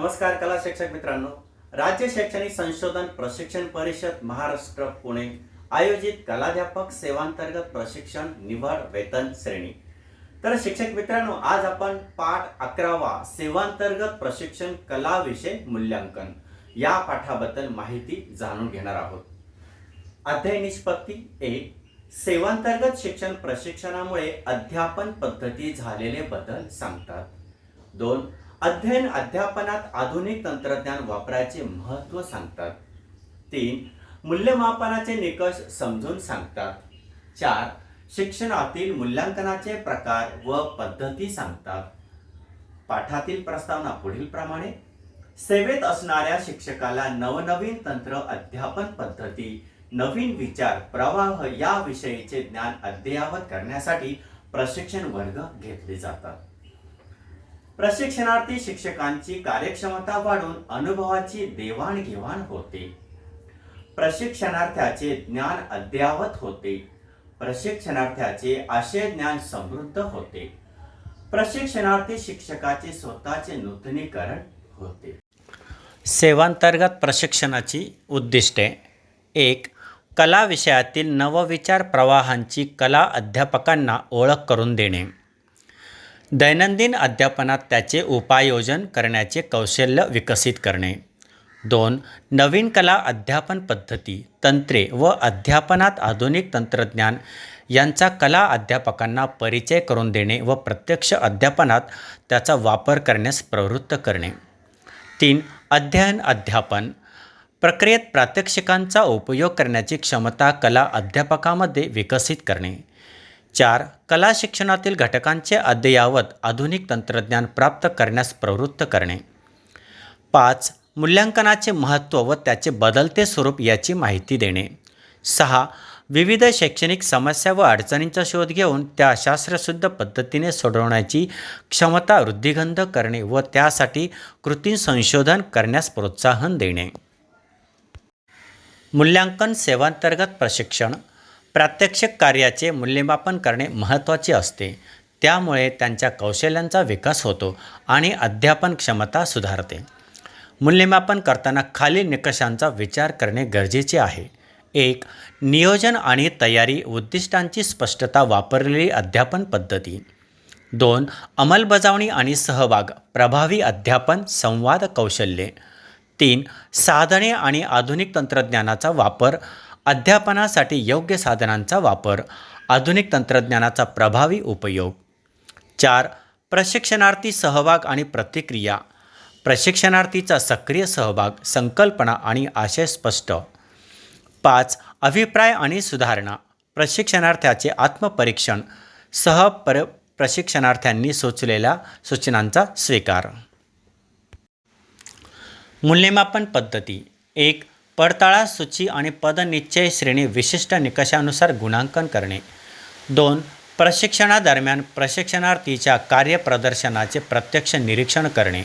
नमस्कार कला शिक्षक मित्रांनो. राज्य शैक्षणिक संशोधन प्रशिक्षण परिषद महाराष्ट्र पुणे. आयोजित कलाध्यापक सेवांतर्गत प्रशिक्षण निवड वेतन श्रेणी. तर शिक्षक मित्रांनो आज आपण पाठ अकरावा सेवांतर्गत प्रशिक्षण कला विषय मूल्यांकन. या पाठाबद्दल माहिती जाणून घेणार आहोत. अध्याय निष्पत्ती एक सेवांतर्गत शिक्षण प्रशिक्षणामुळे अध्यापन पद्धती झालेले बदल सांगतात. दोन अध्ययन अध्यापनात आधुनिक तंत्रज्ञान वापरायचे महत्त्व सांगतात. तीन मूल्यमापनाचे निकष समजून सांगतात. चार शिक्षणातील मूल्यांकनाचे प्रकार व पद्धती सांगतात. पाठातील प्रस्तावना पुढील प्रमाणे. सेवेत असणाऱ्या शिक्षकाला नवनवीन तंत्र अध्यापन पद्धती नवीन विचार प्रवाह याविषयीचे ज्ञान अद्ययावत करण्यासाठी प्रशिक्षण वर्ग घेतले जातात. प्रशिक्षणार्थी शिक्षकांची कार्यक्षमता वाढून अनुभवाची देवाणघेवाण होते. प्रशिक्षणार्थ्याचे ज्ञान अद्ययावत होते. प्रशिक्षणार्थ्याचे आशय ज्ञान समृद्ध होते. प्रशिक्षणार्थी शिक्षकाचे स्वतःचे नूतनीकरण होते. सेवांतर्गत प्रशिक्षणाची उद्दिष्टे. एक कला विषयातील नवविचार प्रवाहांची कला अध्यापकांना ओळख करून देणे. दैनंदिन अध्यापनात त्याचे उपायोजन करण्याचे कौशल्य विकसित करणे. दोन नवीन कला अध्यापन पद्धती तंत्रे व अध्यापनात आधुनिक तंत्रज्ञान यांचा कला अध्यापकांना परिचय करून देणे व प्रत्यक्ष अध्यापनात त्याचा वापर करण्यास प्रवृत्त करणे. तीन अध्ययन अध्यापन. प्रक्रियेत प्रात्यक्षिकांचा उपयोग करण्याची क्षमता कला अध्यापकामध्ये विकसित करणे. चार कला शिक्षणातील घटकांचे अद्ययावत आधुनिक तंत्रज्ञान प्राप्त करण्यास प्रवृत्त करणे. पाच मूल्यांकनाचे महत्त्व व त्याचे बदलते स्वरूप याची माहिती देणे. सहा विविध शैक्षणिक समस्या व अडचणींचा शोध घेऊन त्या शास्त्रशुद्ध पद्धतीने सोडवण्याची क्षमता वृद्धिगंध करणे व त्यासाठी कृती संशोधन करण्यास प्रोत्साहन देणे. मूल्यांकन सेवांतर्गत प्रशिक्षण प्रात्यक्षिक कार्याचे मूल्यमापन करणे महत्त्वाचे असते. त्यामुळे त्यांच्या कौशल्यांचा विकास होतो आणि अध्यापन क्षमता सुधारते. मूल्यमापन करताना खालील निकषांचा विचार करणे गरजेचे आहे. एक नियोजन आणि तयारी उद्दिष्टांची स्पष्टता वापरलेली अध्यापन पद्धती. दोन अंमलबजावणी आणि सहभाग प्रभावी अध्यापन संवाद कौशल्ये. तीन साधने आणि आधुनिक तंत्रज्ञानाचा वापर अध्यापनासाठी योग्य साधनांचा वापर आधुनिक तंत्रज्ञानाचा प्रभावी उपयोग. चार प्रशिक्षणार्थी सहभाग आणि प्रतिक्रिया. प्रशिक्षणार्थीचा सक्रिय सहभाग संकल्पना आणि आशय स्पष्ट. पाच अभिप्राय आणि सुधारणा. प्रशिक्षणार्थ्याचे आत्मपरीक्षण सह पर प्रशिक्षणार्थ्यांनी सुचलेल्या सूचनांचा स्वीकार. मूल्यमापन पद्धती. एक पडताळा सूची आणि पदनिश्चय श्रेणी विशिष्ट निकषानुसार गुणांकन करणे. दोन प्रशिक्षणादरम्यान प्रशिक्षणार्थीच्या कार्यप्रदर्शनाचे प्रत्यक्ष निरीक्षण करणे.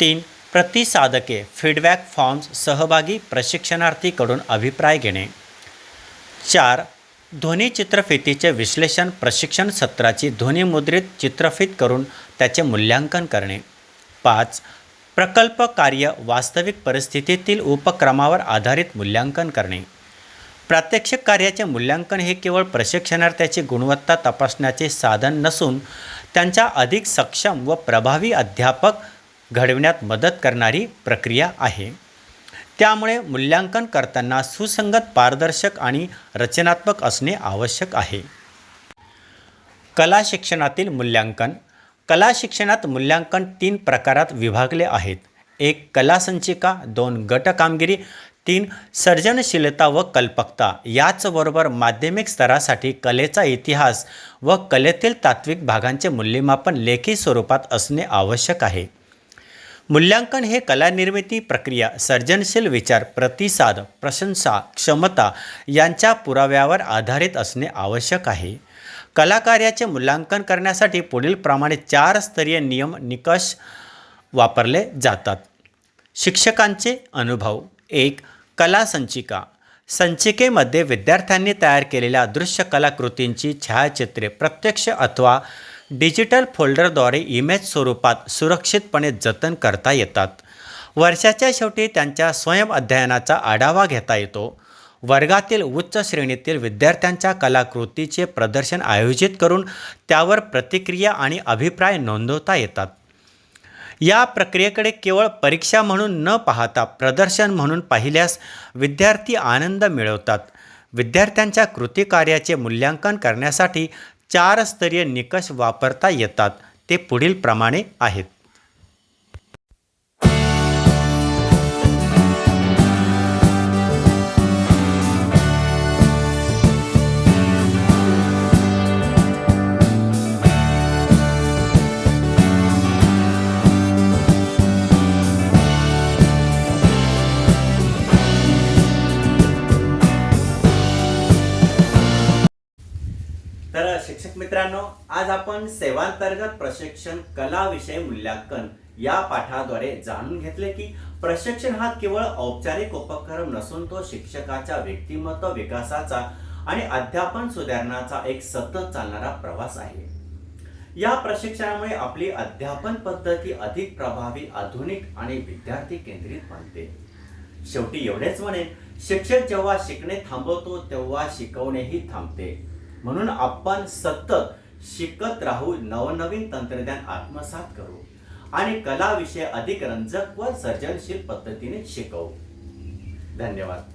तीन प्रतिसादके फीडबॅक फॉर्म्स सहभागी प्रशिक्षणार्थीकडून अभिप्राय घेणे. चार ध्वनी चित्रफितीचे विश्लेषण प्रशिक्षण सत्राची ध्वनिमुद्रित चित्रफित करून त्याचे मूल्यांकन करणे. पाच प्रकल्प कार्य वास्तविक परिस्थितीतील उपक्रमावर आधारित मूल्यांकन करणे. प्रात्यक्षिक कार्याचे मूल्यांकन हे केवळ प्रशिक्षणार्थ्याची गुणवत्ता तपासण्याचे साधन नसून त्यांच्या अधिक सक्षम व प्रभावी अध्यापक घडविण्यात मदत करणारी प्रक्रिया आहे. त्यामुळे मूल्यांकन करताना सुसंगत पारदर्शक आणि रचनात्मक असणे आवश्यक आहे. कला शिक्षणातील मूल्यांकन कला शिक्षणात मूल्यांकन तीन प्रकारात विभागले आहेत. एक कला संचिका दोन गट कामगिरी तीन सर्जनशीलता व कल्पकता. याचबरोबर माध्यमिक स्तरासाठी कलेचा इतिहास व कलेतील तात्विक भागांचे मूल्यमापन लेखी स्वरूपात असणे आवश्यक आहे. मूल्यांकन हे कलानिर्मिती प्रक्रिया सर्जनशील विचार प्रतिसाद प्रशंसा क्षमता यांच्या पुराव्यावर आधारित असणे आवश्यक आहे. कलाकार्याचे मूल्यांकन करण्यासाठी पुढील प्रमाणे चार स्तरीय नियम निकष वापरले जातात. शिक्षकांचे अनुभव. एक कला संचिका. संचिकेमध्ये विद्यार्थ्यांनी तयार केलेल्या दृश्य कलाकृतींची छायाचित्रे प्रत्यक्ष अथवा डिजिटल फोल्डरद्वारे इमेज स्वरूपात सुरक्षितपणे जतन करता येतात. वर्षाच्या शेवटी त्यांच्या स्वयं अध्ययनाचा आढावा घेता येतो. वर्गातील उच्च श्रेणीतील विद्यार्थ्यांच्या कलाकृतीचे प्रदर्शन आयोजित करून त्यावर प्रतिक्रिया आणि अभिप्राय नोंदवता येतात. या प्रक्रियेकडे केवळ परीक्षा म्हणून न पाहता प्रदर्शन म्हणून पाहिल्यास विद्यार्थी आनंद मिळवतात. विद्यार्थ्यांच्या कृती कार्याचे मूल्यांकन करण्यासाठी चार स्तरीय निकष वापरता येतात. ते पुढील प्रमाणे आहेत. शिक्षक मित्रांनो आज आपण सेवांतर्गत प्रशिक्षण कला विषय मूल्यांकन या पाठाद्वारे जाणून घेतले की प्रशिक्षण हा केवळ औपचारिक उपक्रम नसून तो शिक्षकाच्या व्यक्तिमत्व विकासाचा आणि अध्यापन सुधारणाचा एक सतत चालणारा प्रवास आहे. या प्रशिक्षणामुळे आपली अध्यापन पद्धती अधिक प्रभावी आधुनिक आणि विद्यार्थी केंद्रित बनते. शेवटी एवढेच म्हणेन शिक्षक जेव्हा शिकणे थांबवतो तेव्हा शिकवणेही थांबते. म्हणून आपण सतत शिकत राहू नवनवीन तंत्रज्ञान आत्मसात करू. आणि कलाविषय अधिक रंजक व सर्जनशील पद्धतीने शिकवू. धन्यवाद.